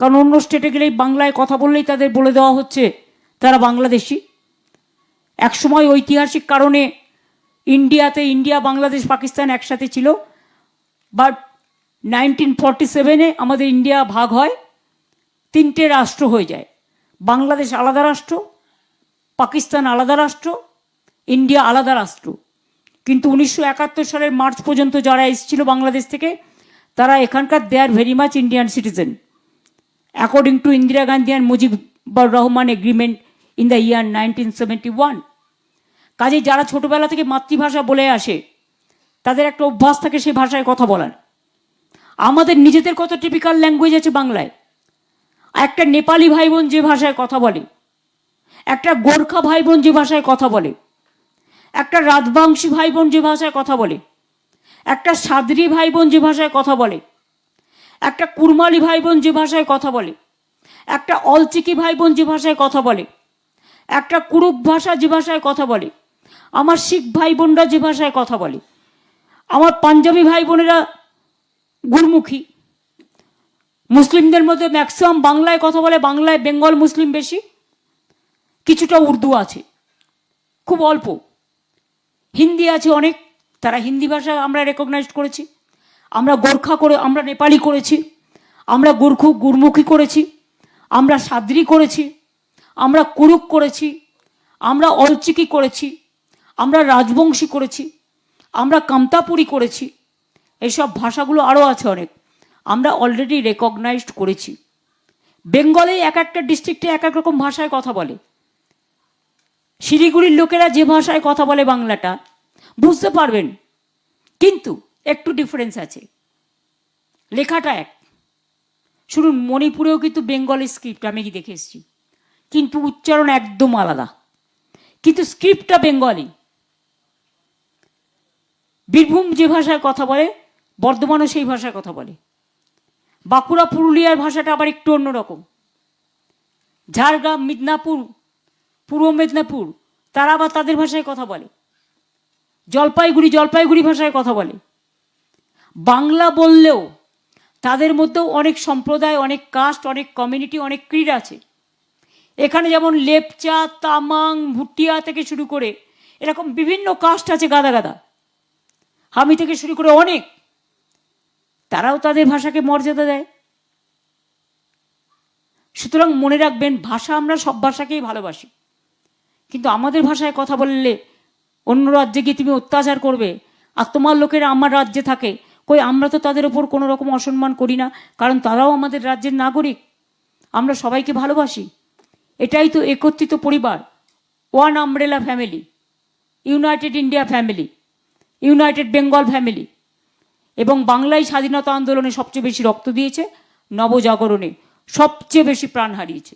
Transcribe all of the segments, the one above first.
কারণ অন্য স্টেটে গেলেই বাংলায় কথা বললেই তাদের বলে দেওয়া হচ্ছে তারা বাংলাদেশি। একসময় ঐতিহাসিক কারণে ইন্ডিয়াতে ইন্ডিয়া, বাংলাদেশ, পাকিস্তান একসাথে ছিল। বাট নাইনটিন ফর্টি সেভেনে আমাদের ইন্ডিয়া ভাগ হয়, তিনটে রাষ্ট্র হয়ে যায়। বাংলাদেশ আলাদা রাষ্ট্র, পাকিস্তান আলাদা রাষ্ট্র, ইন্ডিয়া আলাদা রাষ্ট্র। কিন্তু উনিশশো একাত্তর সালের মার্চ পর্যন্ত যারা এসেছিল বাংলাদেশ থেকে, তারা এখানকার they are very much Indian citizen Indira Gandhi and Mujibur Rahman agreement in the year nineteen seventy one কাজে যারা ছোটবেলা থেকে মাতৃভাষা বলে আসে, তাদের একটা অভ্যাস থাকে সেই ভাষায় কথা বলার। আমাদের নিজেদের কত টিপিক্যাল ল্যাঙ্গুয়েজ আছে বাংলায়। একটা নেপালি ভাই বোন যে ভাষায় কথা বলে, একটা গোর্খা ভাই বোন যে ভাষায় কথা বলে, একটা রাজবংশী ভাই বোন যে ভাষায় কথা বলে, একটা সাদরি ভাই বোন যে ভাষায় কথা বলে একটা কুরমালি ভাই বোন যে ভাষায় কথা বলে, একটা অলচিকি ভাই বোন যে ভাষায় কথা বলে, একটা কুরুপ ভাষা যে ভাষায় কথা বলে, আমার শিখ ভাই বোনরা যে ভাষায় কথা বলে, আমার পাঞ্জাবি ভাই বোনেরা গুরমুখী। মুসলিমদের মধ্যে ম্যাক্সিমাম বাংলায় কথা বলে, বাংলায় বেঙ্গল মুসলিম বেশি, কিছুটা উর্দু আছে, খুব অল্প। হিন্দি আছে অনেক, তারা হিন্দি ভাষা আমরা রেকগনাইজ করেছি। আমরা গোর্খা করে, আমরা নেপালি করেছি, আমরা গুরখু গুরমুখী করেছি, আমরা সাদ্রি করেছি, আমরা কুরুক করেছি, আমরা অলচিকি করেছি, আমরা রাজবংশী করেছি, আমরা কামতাপুরি করেছি এইসব ভাষাগুলো আরও আছে অনেক। আমরা অলরেডি রেকগনাইজড করেছি। বেঙ্গলে এক একটা ডিস্ট্রিক্টে এক এক রকম ভাষায় কথা বলে। শিলিগুড়ির লোকেরা যে ভাষায় কথা বলে বাংলাটা, বুঝতে পারবেন। কিন্তু একটু ডিফারেন্স আছে। লেখাটা এক। শুনুন, মণিপুরেও কিন্তু বেঙ্গলি স্ক্রিপ্ট আমি কি দেখে এসেছি। কিন্তু উচ্চারণ একদম আলাদা। কিন্তু স্ক্রিপ্টটা বেঙ্গলি বীরভূম যে ভাষায় কথা বলে, বর্ধমানও সেই ভাষায় কথা বলে। বাঁকুড়া, পুরুলিয়ার ভাষাটা আবার একটু অন্যরকম। ঝাড়গ্রাম, মিদনাপুর, পূর্ব মেদিনীপুর, তারা আবার তাদের ভাষায় কথা বলে। জলপাইগুড়ি জলপাইগুড়ি ভাষায় কথা বলে। বাংলা বললেও তাদের মধ্যেও অনেক সম্প্রদায়, অনেক কাস্ট অনেক কমিউনিটি অনেক ক্রীড় আছে। এখানে যেমন লেপচা, তামাং, ভুটিয়া থেকে শুরু করে এরকম বিভিন্ন কাস্ট আছে গাদা গাদা। হামি থেকে শুরু করে অনেক। তারাও তাদের ভাষাকে মর্যাদা দেয়। সুতরাং মনে রাখবেন, ভাষা আমরা সব ভাষাকেই ভালোবাসি। কিন্তু আমাদের ভাষায় কথা বললে অন্য রাজ্যে গিয়ে তুমি অত্যাচার করবে, আর তোমার লোকেরা আমার রাজ্যে থাকে কই, আমরা তো তাদের ওপর কোনো রকম অসম্মান করি না, কারণ তারাও আমাদের রাজ্যের নাগরিক। আমরা সবাইকে ভালোবাসি। এটাই তো একত্রিত পরিবার one umbrella family united India family united Bengal family এবং বাংলায় স্বাধীনতা আন্দোলনে সবচেয়ে বেশি রক্ত দিয়েছে নবজাগরণে, সবচেয়ে বেশি প্রাণ হারিয়েছে,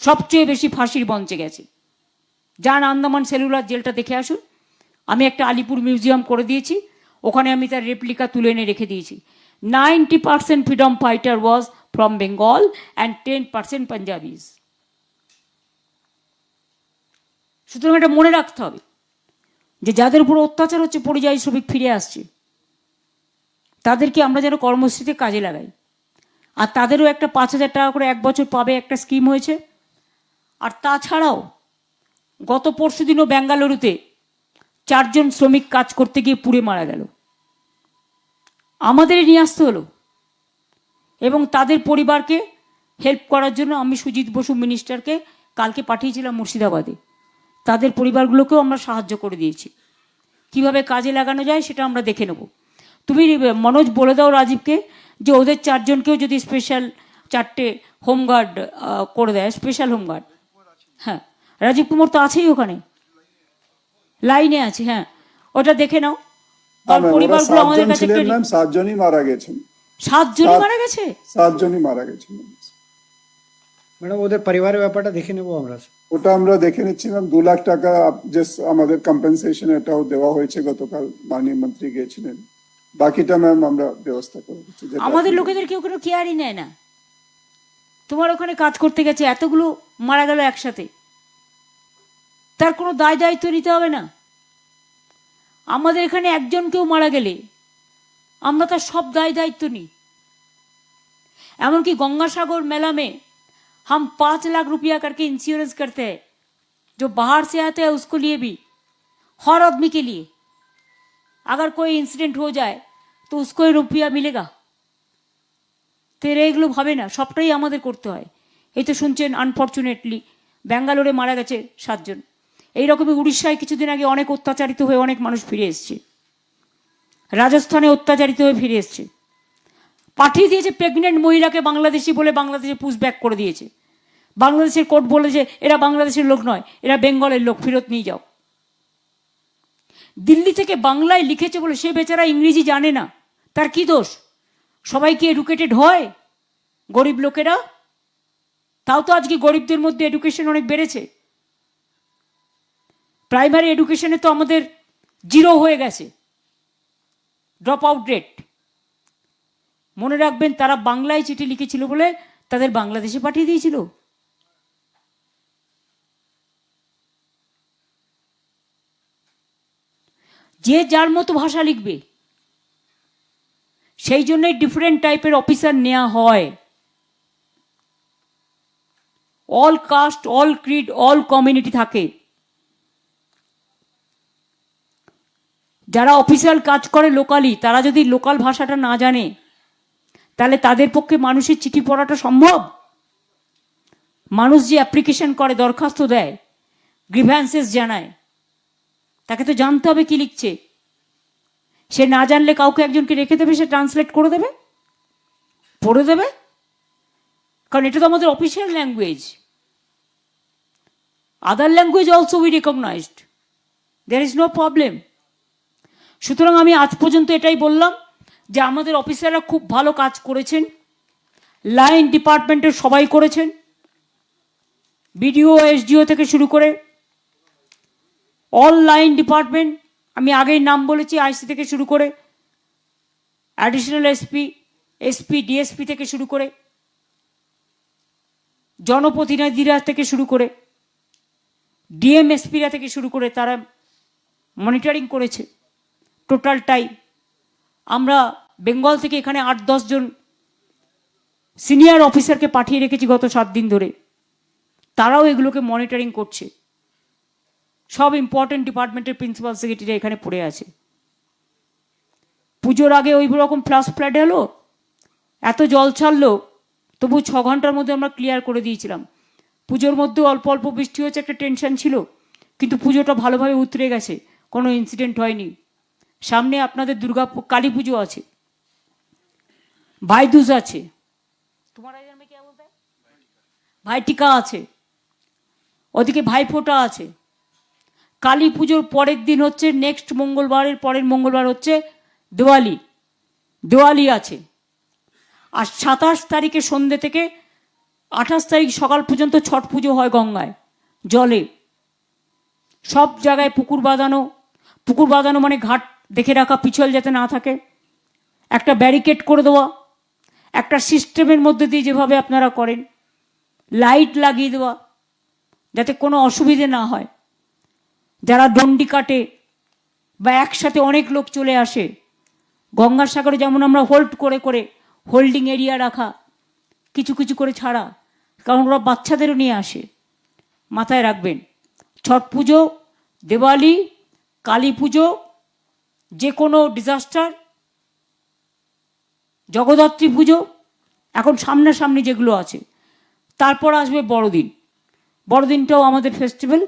সবচেয়ে বেশি ফাঁসির মঞ্চে গেছে। যান আন্দামান সেলুলার জেলটা দেখে আসুন। আমি একটা আলিপুর মিউজিয়াম করে দিয়েছি। ওখানে আমি তার রেপ্লিকা তুলে এনে রেখে দিয়েছি। Ninety percent freedom fighter was from Bengal and ten percent Punjabis সুতরাং এটা মনে রাখতে হবে যে যাদের উপর অত্যাচার হচ্ছে, পরিযায়ী শ্রমিক ফিরে আসছে, তাদেরকে আমরা যেন কর্মসূচিতে কাজে লাগাই। আর তাদেরও একটা পাঁচ হাজার টাকা করে এক বছর পাবে একটা স্কিম হয়েছে। আর তাছাড়াও গত পরশু দিনও বেঙ্গালুরুতে চারজন শ্রমিক কাজ করতে গিয়ে পুড়ে মারা গেল। আমাদের নিয়ে আসতে হলো। এবং তাদের পরিবারকে হেল্প করার জন্য আমি সুজিত বসু মিনিস্টারকে কালকে পাঠিয়েছিলাম মুর্শিদাবাদে। তাদের পরিবারগুলোকেও আমরা সাহায্য করে দিয়েছি। কীভাবে কাজে লাগানো যায় সেটা আমরা দেখে নেব। তুমি মনোজ বলে দাও রাজীবকে যে ওদের চারজনকেও যদি স্পেশাল চারটে হোমগার্ড করে দেয় স্পেশাল হোমগার্ড। হ্যাঁ রাজীব কুমার তো আছেই ওখানে। লাইনে আছে হ্যাঁ। ওটা দেখে নাও। তার পরিবারগুলো আমাদের কাছে ছিলেন ম্যাম সাতজনই মারা গেছেন। সাতজনই মারা গেছে? সাতজনই মারা গেছেন। ম্যাডাম ওদের পরিবারের ব্যাপারটা দেখে নেব আমরা। ওটা আমরা দেখে নিচ্ছি ম্যাম দু লাখ টাকা যে আমাদের কম্পেনসেশন এটাও দেওয়া হয়েছে গতকাল মাননীয় মন্ত্রী গিয়েছিলেন। বাকিটা ম্যাম আমরা ব্যবস্থা করে দিচ্ছি আমাদের লোকেদের কেউ কোনো কেয়ারই নেয় না। তোমার ওখানে কাজ করতে গেছে এতগুলো মারা গেল একসাথে। তার কোনো দায় দায়িত্ব নিতে হবে না। আমাদের এখানে একজন কেউ মারা গেলে আমরা তার সব দায় দায়িত্ব নিই एमनकी गंगासागर मेला में हम पाँच लाख रुपया करके इंश्योरेंस करते हैं जो बाहर से आते हैं उसको लिए भी हर आदमी के लिए अगर कोई इंसिडेंट हो जाए তো उसको ही रुपया मिलेगा তো এরা এগুলো ভাবে না সবটাই আমাদের করতে হয় এই তো শুনছেন আনফর্চুনেটলি ব্যাঙ্গালোরে মারা গেছে সাতজন এইরকমই উড়িষ্যায় কিছুদিন আগে অনেক অত্যাচারিত হয়ে অনেক মানুষ ফিরে এসছে। রাজস্থানে অত্যাচারিত হয়ে ফিরে এসছে। পাঠিয়ে দিয়েছে প্রেগনেন্ট মহিলাকে বাংলাদেশি বলে বাংলাদেশে পুশ ব্যাক করে দিয়েছে। বাংলাদেশের কোর্ট বলেছে এরা বাংলাদেশের লোক নয়, এরা বেঙ্গলের লোক, ফেরত নিয়ে যাও। দিল্লি থেকে বাংলায় লিখেছে বলে সে বেচারা ইংরেজি জানে না। তার কি দোষ? সবাই কি এডুকেটেড হয়? গরিব লোকেরা? তাও তো আজকে গরিবদের মধ্যে এডুকেশন অনেক বেড়েছে। প্রাইমারি এডুকেশনে তো আমাদের জিরো হয়ে গেছে। ড্রপ আউট রেট মনে রাখবেন, তারা বাংলায় চিঠি লিখেছিল বলে তাদের বাংলাদেশে পাঠিয়ে দিয়েছিল। যে যার মতো ভাষা লিখবে, সেই জন্যই ডিফারেন্ট টাইপের অফিসার নেওয়া হয়। All caste all creed all community থাকে। যারা অফিসিয়াল কাজ করে লোকালি তারা যদি লোকাল ভাষাটা না জানে, তাহলে তাদের পক্ষে মানুষের চিঠি পড়াটা সম্ভব? মানুষ যে অ্যাপ্লিকেশন করে, দরখাস্ত দেয় গ্রিভ্যান্সেস জানায়, তাকে তো জানতে হবে কি লিখছে। সে না জানলে কাউকে একজনকে রেখে দেবে, সে ট্রান্সলেট করে দেবে? পড়ে দেবে? কারণ এটা তো আমাদের official language other language also we recognised there is no problem সুতরাং আমি আজ পর্যন্ত এটাই বললাম যে আমাদের অফিসাররা খুব ভালো কাজ করেছেন, লাইন ডিপার্টমেন্টের সবাই করেছেন, বিডিও, এসডিও থেকে শুরু করে অল লাইন ডিপার্টমেন্ট, আমি আগেই নাম বলেছি, আইসি থেকে শুরু করে অ্যাডিশনাল এসপি এসপি ডিএসপি থেকে শুরু করে জনপ্রতিনিধিরা থেকে শুরু করে ডিএমএসপিরা থেকে শুরু করে তারা মনিটরিং করেছে। টোটালটাই। আমরা বেঙ্গল থেকে এখানে আট জন সিনিয়র অফিসারকে পাঠিয়ে রেখেছি গত সাত দিন ধরে। তারাও এগুলোকে মনিটরিং করছে। সব ইম্পর্টেন্ট ডিপার্টমেন্টের প্রিন্সিপাল সেক্রেটারি এখানে পড়ে আছে। পুজোর আগে ওই রকম ফ্লাশ ফ্ল্যাট এলো, এত জল ছাড়লো, তবু ছ ঘণ্টার মধ্যে আমরা ক্লিয়ার করে দিয়েছিলাম। পুজোর মধ্যে অল্প অল্প বৃষ্টি হচ্ছে একটা টেনশন ছিল, কিন্তু পুজোটা ভালোভাবে উতরে গেছে, কোনো ইনসিডেন্ট হয়নি। সামনে আপনাদের দুর্গা কালী পুজো আছে। ভাইদুজ আছে। তোমার ভাইটিকা আছে। ওদিকে ভাইফোঁটা আছে। কালী পুজোর পরের দিন হচ্ছে নেক্সট মঙ্গলবারের পরের মঙ্গলবার হচ্ছে দেওয়ালি। দেওয়ালি আছে। আর সাতাশ তারিখে সন্ধ্যে থেকে আঠাশ তারিখ সকাল পর্যন্ত ছট পুজো হয় গঙ্গায় জলে। সব জায়গায় পুকুর বাঁধানো পুকুর বাঁধানো মানে ঘাট দেখে রাখা পিছল যাতে না থাকে। একটা ব্যারিকেড করে দেওয়া, একটা সিস্টেমের মধ্যে দিয়ে যেভাবে আপনারা করেন লাইট লাগিয়ে দেওয়া, যাতে কোনো অসুবিধে না হয়। যারা দণ্ডি কাটে বা একসাথে অনেক লোক চলে আসে, গঙ্গাসাগরে যেমন আমরা হোল্ড করে করে হোল্ডিং এরিয়া রাখা, কিছু কিছু করে ছাড়া, কারণ ওরা বাচ্চাদেরও নিয়ে আসে, মাথায় রাখবেন। ছট পুজো, দেওয়ালি, কালী পুজো যে কোনো ডিজাস্টার জগদ্ধাত্রী পুজো এখন সামনাসামনি যেগুলো আছে। তারপর আসবে বড়দিন। বড়দিনটাও আমাদের ফেস্টিভ্যাল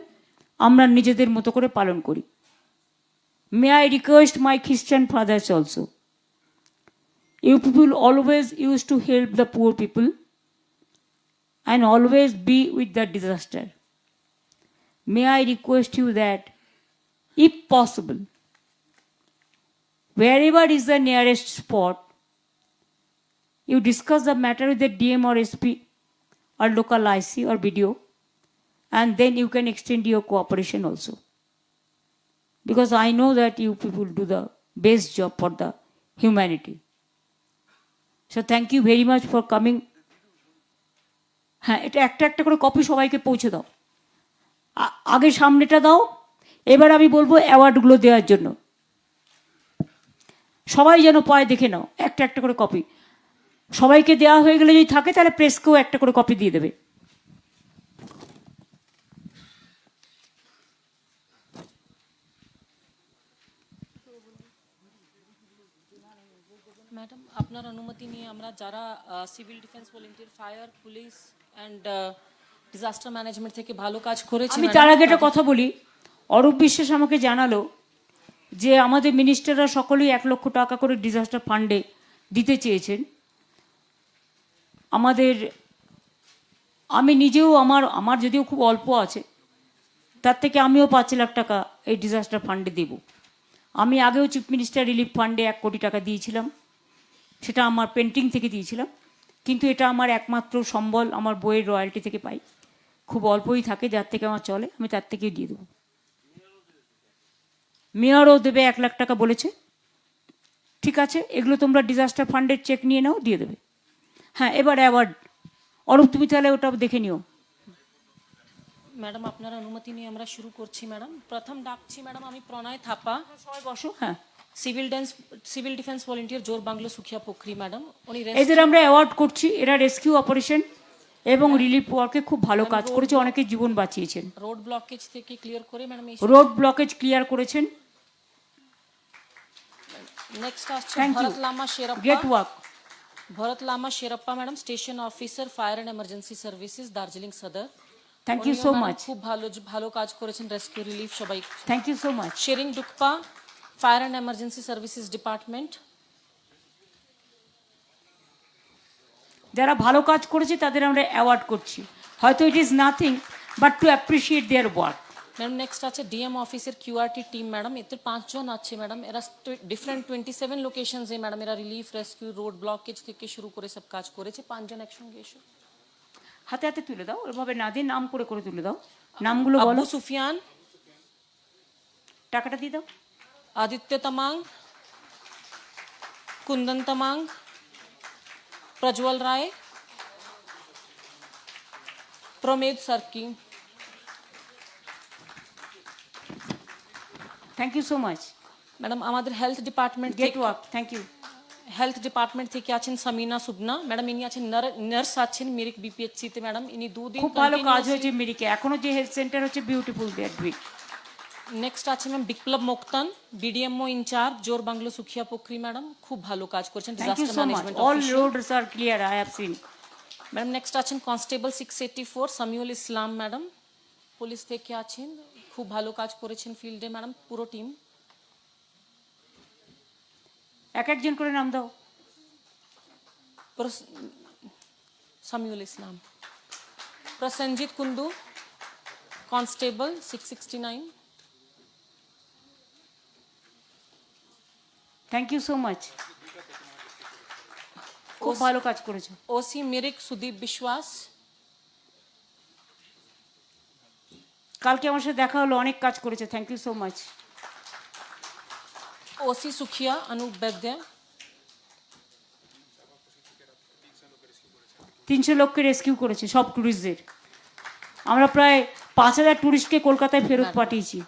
আমরা নিজেদের মতো করে পালন করি। মে I request my Christian fathers also you people always use to help the poor people and always be with the disaster may I request you that if possible, wherever is the nearest spot, you discuss the matter with the DM or SP or local IC or BDO, and then you can extend your cooperation also. Because I know that you people do the best job for the humanity. So thank you very much for coming. হ্যাঁ আগে সামনেটা দাও এবার আমি বলব অ্যাওয়ার্ডগুলো দেওয়ার জন্য সবাই যেন পায় দেখে নাও একটা একটা করে কপি সবাইকে দেওয়া হয়ে গেলে যদি থাকে তাহলে প্রেসকেও একটা করে কপি দিয়ে দেবে। ম্যাডাম আপনার অনুমতি নিয়ে আমরা যারা civil defence volunteer fire police and disaster management থেকে ভালো কাজ করেছি আমি তার আগে একটা কথা বলি। অরূপ বিশ্বাস আমাকে জানালো যে আমাদের মিনিস্টাররা সকলেই এক লক্ষ টাকা করে ডিজাস্টার ফান্ডে দিতে চেয়েছেন। আমাদের, আমি নিজেও আমার আমার যদিও খুব অল্প আছে, তার থেকে আমিও পাঁচ লাখ টাকা এই ডিজাস্টার ফান্ডে দেব। আমি আগেও চিফ মিনিস্টার রিলিফ ফান্ডে এক কোটি টাকা দিয়েছিলাম, সেটা আমার পেন্টিং থেকে দিয়েছিলাম, কিন্তু এটা আমার একমাত্র সম্বল, আমার বইয়ের রয়্যালটি থেকে পাই। খুব অল্পই থাকে, যার থেকে আমার চলে, আমি তার থেকেই দিয়ে দেবো। মেয়রও দেবে এক লাখ টাকা বলেছে। ঠিক আছে এগুলো তোমরা ডিজাস্টার ফান্ডের চেক নিয়ে নাও দিয়ে দেবে। হ্যাঁ এবার অ্যাওয়ার্ড অরূপ তুমি তাহলে ওটা দেখে নিও। ম্যাডাম আপনার অনুমতি নিয়ে আমরা শুরু করছি ম্যাডাম। প্রথম ডাকছি ম্যাডাম আমি প্রণয় থাপা। সবাই বসো হ্যাঁ। Civil dense civil defence volunteer Jorebunglow Sukhia Pokhri madam. উনি এদের আমরা অ্যাওয়ার্ড করছি এরা রেস্কিউ অপারেশন এবং রিলিফ ওয়ার্কে খুব ভালো কাজ করেছে অনেকে জীবন বাঁচিয়েছেন। রোড ব্লকেজ থেকে ক্লিয়ার করে ম্যাডাম রোড ব্লকেজ ক্লিয়ার করেছেন। নেক্সট আসছে. Bharat Lama Sherpa work Bharat Lama Sherpa madam station officer fire and emergency services Darjeeling Sadar thank you so much খুব ভালো ভালো কাজ করেছেন রেস্কিউ রিলিফ সবাই। Thank you so much Shering Dukpa fire and emergency services department যারা ভালো কাজ করেছে তাদের আমরা অ্যাওয়ার্ড করছি। হয়তো it is nothing but to appreciate their work ma'am next আছে ডিএম অফিসের কিউআরটি টিম ম্যাডাম এতে পাঁচজন আছে ম্যাডাম এরা ডিফারেন্ট টোয়েন্টি সেভেন লোকেশনস এ ম্যাডাম এরা রিলিফ রেস্কিউ রোড ব্লকেজ থেকে শুরু করে সব কাজ করেছে। পাঁচজন একসঙ্গে এসো। হাতে হাতে তুলে দাও। ওইভাবে না দিয়ে নাম করে করে তুলে দাও। নামগুলো বলো। সুফিয়ান। টাকাটা দিয়ে দাও। Aditya Tamang. Kundan Tamang. Prajwal Rai. Pramed Sarking. Thank you so much madam আমাদের health department get work thank you health department থেকে আছেন সামিনা সুবনা। ম্যাডাম ইনি আছেন নার্স আছেন মিরিক বিপিএইচসি তে। ম্যাডাম ইনি দুদিন খুব ভালো কাজ হয়েছে মিরিকে এখনও যে হেলথ সেন্টার হচ্ছে বিউটিফুল দেয়ার ডুইং নেক্সট আছে ma'am Biplab Moktan BDMO in charge Jore Bunglow Sukhia Pokhri madam খুব ভালো কাজ করছেন disaster management all roads are clear I have seen madam next আছেন constable six eighty four Samiul Islam madam police থেকে আছেন খুব ভালো কাজ করেছেন ফিল্ডে ম্যাডাম পুরো টিম। এক একজন করে নাম দাও। Samiul Islam. Prosenjit Kundu constable six sixty nine thank you so much খুব ভালো কাজ করেছ। ওসি মিরিক সুদীপ বিশ্বাস। কালকে আমার সাথে দেখা হলো অনেক কাজ করেছে thank you so much OC Sukhia Anup Baidya তিনশো লোককে রেস্কিউ করেছে সব ট্যুরিস্টদের আমরা প্রায় পাঁচ হাজার ট্যুরিস্টকে কলকাতায় ফেরত পাঠিয়েছি।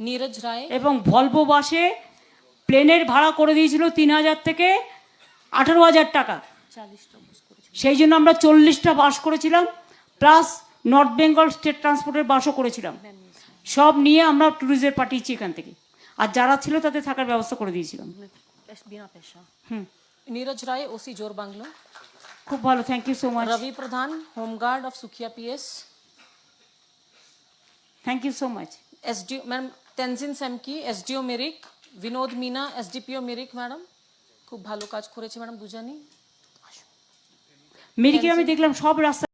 নীরজ রায়। এবং ভলভো বাসে প্লেনের ভাড়া করে দিয়েছিল তিন হাজার থেকে আঠারো হাজার টাকা। সেই জন্য আমরা চল্লিশটা বাস করেছিলাম প্লাস নর্থ বেঙ্গল স্টেট ট্রান্সপোর্টের বাসও করেছিলাম। সব নিয়ে আমরা ট্যুরিস্টের পাঠিয়েছি এখান থেকে। আর যারা ছিল তাদের থাকার ব্যবস্থা করে দিয়েছিলাম। নীরজ রায় ওসি জোর বাংলো। খুব ভালো thank you so much Rabi Pradhan home guard of Sukhia PS thank you so much SDO ma'am Tenzin Samki SDO Mirik Binod Meena SDPO Mirik madam খুব ভালো কাজ করেছে ম্যাডাম দুজনই মেরিকে আমি দেখলাম সব রাস্তা